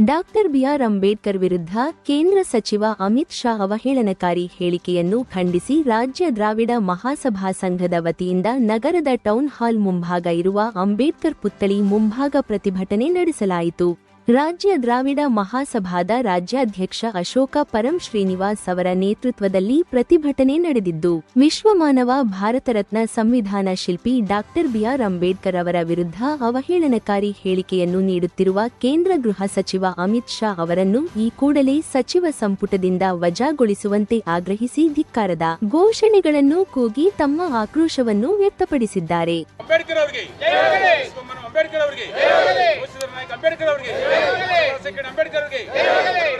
Doctor B R Ambedkar ವಿರುದ್ಧ ಕೇಂದ್ರ ಸಚಿವ ಅಮಿತ್ ಶಾ ಅವಹೇಳನಕಾರಿ ಹೇಳಿಕೆಯನ್ನು ಖಂಡಿಸಿ ರಾಜ್ಯ ದ್ರಾವಿಡ ಮಹಾಸಭಾ ಸಂಘದ ವತಿಯಿಂದ ನಗರದ ಟೌನ್ ಹಾಲ್ ಮುಂಭಾಗ ಇರುವ ಅಂಬೇಡ್ಕರ್ ಪುತ್ಥಳಿ ಮುಂಭಾಗ ಪ್ರತಿಭಟನೆ ನಡೆಸಲಾಯಿತು. ರಾಜ್ಯ ದ್ರಾವಿಡ ಮಹಾಸಭಾದ ರಾಜ್ಯಾಧ್ಯಕ್ಷ ಅಶೋಕ ಪರಂ ಶ್ರೀನಿವಾಸ್ ಅವರ ನೇತೃತ್ವದಲ್ಲಿ ಪ್ರತಿಭಟನೆ ನಡೆದಿದ್ದು ವಿಶ್ವಮಾನವ ಭಾರತ ರತ್ನ ಸಂವಿಧಾನ ಶಿಲ್ಪಿ ಡಾಕ್ಟರ್ ಬಿಆರ್ ಅಂಬೇಡ್ಕರ್ ಅವರ ವಿರುದ್ಧ ಅವಹೇಳನಕಾರಿ ಹೇಳಿಕೆಯನ್ನು ನೀಡುತ್ತಿರುವ ಕೇಂದ್ರ ಗೃಹ ಸಚಿವ ಅಮಿತ್ ಶಾ ಅವರನ್ನು ಈ ಕೂಡಲೇ ಸಚಿವ ಸಂಪುಟದಿಂದ ವಜಾಗೊಳಿಸುವಂತೆ ಆಗ್ರಹಿಸಿ ಧಿಕ್ಕಾರದ ಘೋಷಣೆಗಳನ್ನು ಕೂಗಿ ತಮ್ಮ ಆಕ್ರೋಶವನ್ನು ವ್ಯಕ್ತಪಡಿಸಿದ್ದಾರೆ. ಅಂಬೇಡ್ಕರ್ ಅವರಿಗೆ ವಿಶ್ವಮಾನವ ಅಂಬೇಡ್ಕರ್ ಅವರಿಗೆ ಘೋಷಿತ ನಾಯಕ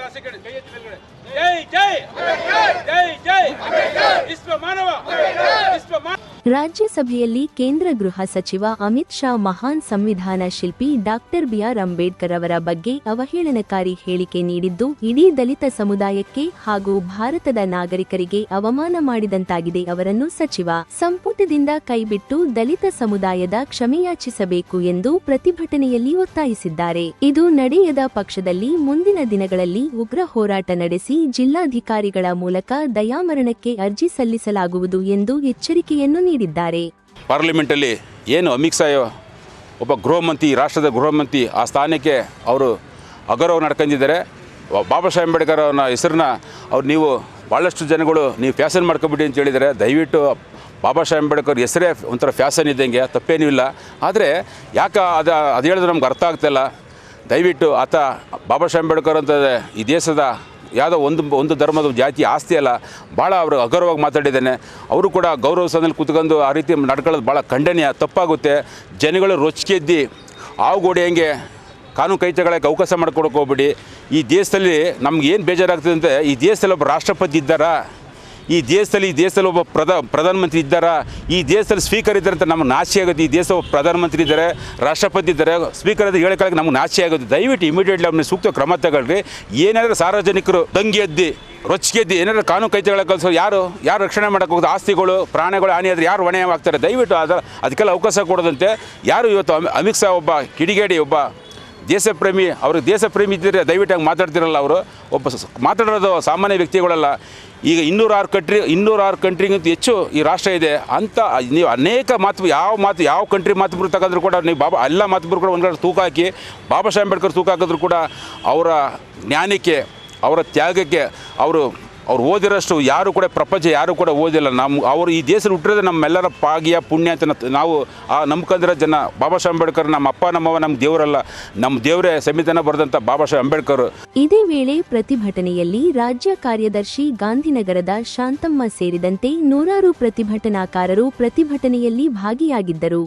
ಅಂಬೇಡ್ಕರ್ ಅವರಿಗೆ ರಾಜಶೇಖರ್ ರಾಜ್ಯಸಭೆಯಲ್ಲಿ ಕೇಂದ್ರ ಗೃಹ ಸಚಿವ ಅಮಿತ್ ಶಾ ಮಹಾನ್ ಸಂವಿಧಾನ ಶಿಲ್ಪಿ ಡಾಕ್ಟರ್ ಬಿಆರ್ ಅಂಬೇಡ್ಕರ್ ಅವರ ಬಗ್ಗೆ ಅವಹೇಳನಕಾರಿ ಹೇಳಿಕೆ ನೀಡಿದ್ದು, ಇಡೀ ದಲಿತ ಸಮುದಾಯಕ್ಕೆ ಹಾಗೂ ಭಾರತದ ನಾಗರಿಕರಿಗೆ ಅವಮಾನ ಮಾಡಿದಂತಾಗಿದೆ ಅವರನ್ನು ಸಚಿವ. ಸಂಪುಟದಿಂದ ಕೈಬಿಟ್ಟು ದಲಿತ ಸಮುದಾಯದ ಕ್ಷಮೆಯಾಚಿಸಬೇಕು ಎಂದು ಪ್ರತಿಭಟನೆಯಲ್ಲಿ ಒತ್ತಾಯಿಸಿದ್ದಾರೆ. ಇದು ನಡೆಯದ ಪಕ್ಷದಲ್ಲಿ ಮುಂದಿನ ದಿನಗಳಲ್ಲಿ ಉಗ್ರ ಹೋರಾಟ ನಡೆಸಿ ಜಿಲ್ಲಾಧಿಕಾರಿಗಳ ಮೂಲಕ ದಯಾಮರಣಕ್ಕೆ ಅರ್ಜಿ ಸಲ್ಲಿಸಲಾಗುವುದು ಎಂದು ಎಚ್ಚರಿಕೆಯನ್ನು ನೀಡಿದ್ದಾರೆ. ಪಾರ್ಲಿಮೆಂಟಲ್ಲಿ ಏನು ಅಮಿತ್ ಶಾ ಒಬ್ಬ ಗೃಹ ಮಂತ್ರಿ ರಾಷ್ಟ್ರದ ಗೃಹಮಂತ್ರಿ ಆ ಸ್ಥಾನಕ್ಕೆ ಅವರು ಅಗೌರವ ನಡ್ಕೊಂಡಿದ್ದಾರೆ ಬಾಬಾ ಸಾಹೇಬ್ ಅಂಬೇಡ್ಕರ್ ಅವರ ಹೆಸರನ್ನ ಅವ್ರು ನೀವು ಭಾಳಷ್ಟು ಜನಗಳು ನೀವು ಫ್ಯಾಷನ್ ಮಾಡ್ಕೊಬಿಡಿ ಅಂತ ಹೇಳಿದರೆ ದಯವಿಟ್ಟು ಬಾಬಾ ಸಾಹೇಬ್ ಅಂಬೇಡ್ಕರ್ ಹೆಸರೇ ಒಂಥರ ಫ್ಯಾಷನ್ ಇದ್ದಂಗೆ, ತಪ್ಪೇನೂ ಇಲ್ಲ. ಆದರೆ ಯಾಕೆ ಅದು ಅದು ಹೇಳಿದ್ರೆ ನಮ್ಗೆ ಅರ್ಥ ಆಗ್ತಾಯಿಲ್ಲ ದಯವಿಟ್ಟು ಆತ ಬಾಬಾ ಸಾಹೇಬ್ ಅಂಬೇಡ್ಕರ್ ಅಂತ ಈ ದೇಶದ ಯಾವುದೋ ಒಂದು ಒಂದು ಧರ್ಮದ ಜಾತಿ ಆಸ್ತಿ ಅಲ್ಲ ಭಾಳ ಅವರು ಅಗೌರವಾಗಿ ಮಾತಾಡಿದ್ದಾನೆ. ಅವರು ಕೂಡ ಗೌರವ ಸದನಲ್ಲಿ ಕೂತ್ಕೊಂಡು ಆ ರೀತಿ ನಡ್ಕೊಳ್ಳೋದು ಭಾಳ ಖಂಡನೀಯ, ತಪ್ಪಾಗುತ್ತೆ. ಜನಗಳು ರೊಚ್ಚಿಗೆದ್ದಿ ಆವುಗೋಡಿ ಹೆಂಗೆ ಕಾನೂನು ಕೈ ಅವಕಾಶ ಮಾಡ್ಕೊಡಕ್ಕೆ ಹೋಗ್ಬಿಡಿ. ಈ ದೇಶದಲ್ಲಿ ನಮ್ಗೆ ಏನು ಬೇಜಾರಾಗ್ತದೆ ಅಂದರೆ, ಈ ದೇಶದಲ್ಲಿ ಒಬ್ಬ ರಾಷ್ಟ್ರಪತಿ ಇದ್ದಾರಾ? ಈ ದೇಶದಲ್ಲಿ ಈ ದೇಶದಲ್ಲಿ ಒಬ್ಬ ಪ್ರಧ, ಪ್ರಧಾನಮಂತ್ರಿ ಇದ್ದಾರಾ? ಈ ದೇಶದಲ್ಲಿ ಸ್ಪೀಕರ್ ಇದ್ದಾರೆ ಅಂತ ನಮ್ಗೆ ನಾಶಿ ಆಗುತ್ತೆ. ಈ ದೇಶ ಒಬ್ಬ ಪ್ರಧಾನಮಂತ್ರಿ ಇದ್ದಾರೆ, ರಾಷ್ಟ್ರಪತಿ ಇದ್ದಾರೆ ಸ್ಪೀಕರ್ ಅಂತ ಹೇಳ್ಕೊಳ್ಳೋಕೆ ನಮ್ಗೆ ನಾಶಿ ಆಗುತ್ತೆ. ದಯವಿಟ್ಟು ಇಮಿಡಿಯೇಟ್ಲಿ ಅವ್ರನ್ನ ಸೂಕ್ತ ಕ್ರಮ ತಗೊಳ್ರಿ. ಏನಾದರೂ ಸಾರ್ವಜನಿಕರು ದಂಗೆ ಎದ್ದಿ ರೊಚ್ಚಿಗೆದ್ದು ಏನಾದರೂ ಕಾನೂನು ಕೈ ತಗೊಳ್ಳೋ ಕಲ್ಸೋ ಯಾರು ಯಾರು ರಕ್ಷಣೆ ಮಾಡೋಕೆ ಹೋಗೋದು? ಆಸ್ತಿಗಳು, ಪ್ರಾಣಿಗಳು, ಹಾನಿ ಆದರೆ ಯಾರು ಹೊಣೆ ದಯವಿಟ್ಟು ಅದರ ಅದಕ್ಕೆಲ್ಲ ಅವಕಾಶ ಕೊಡೋದಂತೆ. ಯಾರು ಇವತ್ತು ಅಮಿ- ಅಮಿತ್ ಶಾ ಒಬ್ಬ ಕಿಡಿಗೇಡಿ, ಒಬ್ಬ ದೇಶಪ್ರೇಮಿ ಅವ್ರಿಗೆ ದೇಶಪ್ರೇಮಿ ಇದ್ದರೆ ದಯವಿಟ್ಟು ಮಾತಾಡ್ತಿರಲ್ಲ ಅವರು. ಒಬ್ಬ ಮಾತಾಡೋದು ಸಾಮಾನ್ಯ ವ್ಯಕ್ತಿಗಳಲ್ಲ. ಈಗ ಇನ್ನೂರ ಆರು ಕಂಟ್ರಿ ಇನ್ನೂರ ಆರು ಕಂಟ್ರಿಗಿಂತ ಹೆಚ್ಚು ಈ ರಾಷ್ಟ್ರ ಇದೆ. ಅಂತ ನೀವು ಅನೇಕ ಮಾತು, ಯಾವ ಮಾತು, ಯಾವ ಕಂಟ್ರಿ ಮಾತು ತಗೊಂಡ್ರು ಕೂಡ ನೀವು ಬಾಬಾ, ಎಲ್ಲ ಮಾತು ಕೂಡ ಒಂದು ತೂಕ ಹಾಕಿ, ಬಾಬಾ ಸಾಹೇಬ್ ಅಂಬೇಡ್ಕರ್ ತೂಕ ಹಾಕಿದ್ರು ಕೂಡ ಅವರ ಜ್ಞಾನಕ್ಕೆ, ಅವರ ತ್ಯಾಗಕ್ಕೆ, ಅವರು ಅವ್ರು ಓದಿರೋಷ್ಟು ಯಾರು ಕೂಡ ಪ್ರಪಂಚ ಯಾರು ಕೂಡ ಓದಿಲ್ಲ. ನಮ್ಮ ಅವರು ಈ ದೇಶದಲ್ಲಿ ಹುಟ್ಟಿರೋದು ನಮ್ಮೆಲ್ಲರ ಭಾಗ್ಯ, ಪುಣ್ಯ ಅಂತ ನಾವು ಆ ನಂಬ್ಕೊಂಡಿರೋ ಜನ. ಬಾಬಾ ಸಾಹೇಬ್ ಅಂಬೇಡ್ಕರ್ ನಮ್ಮ ಅಪ್ಪ ನಮ್ಮವ ನಮ್ಮ ದೇವರಲ್ಲ. ನಮ್ಮ ದೇವರೇ ಸಂವಿಧಾನ ಬರೆದಂಥ ಬಾಬಾ ಸಾಹೇಬ್ ಅಂಬೇಡ್ಕರ್. ಇದೇ ವೇಳೆ ಪ್ರತಿಭಟನೆಯಲ್ಲಿ ರಾಜ್ಯ ಕಾರ್ಯದರ್ಶಿ ಗಾಂಧಿನಗರದ ಶಾಂತಮ್ಮ ಸೇರಿದಂತೆ ನೂರಾರು ಪ್ರತಿಭಟನಾಕಾರರು ಪ್ರತಿಭಟನೆಯಲ್ಲಿ ಭಾಗಿಯಾಗಿದ್ದರು.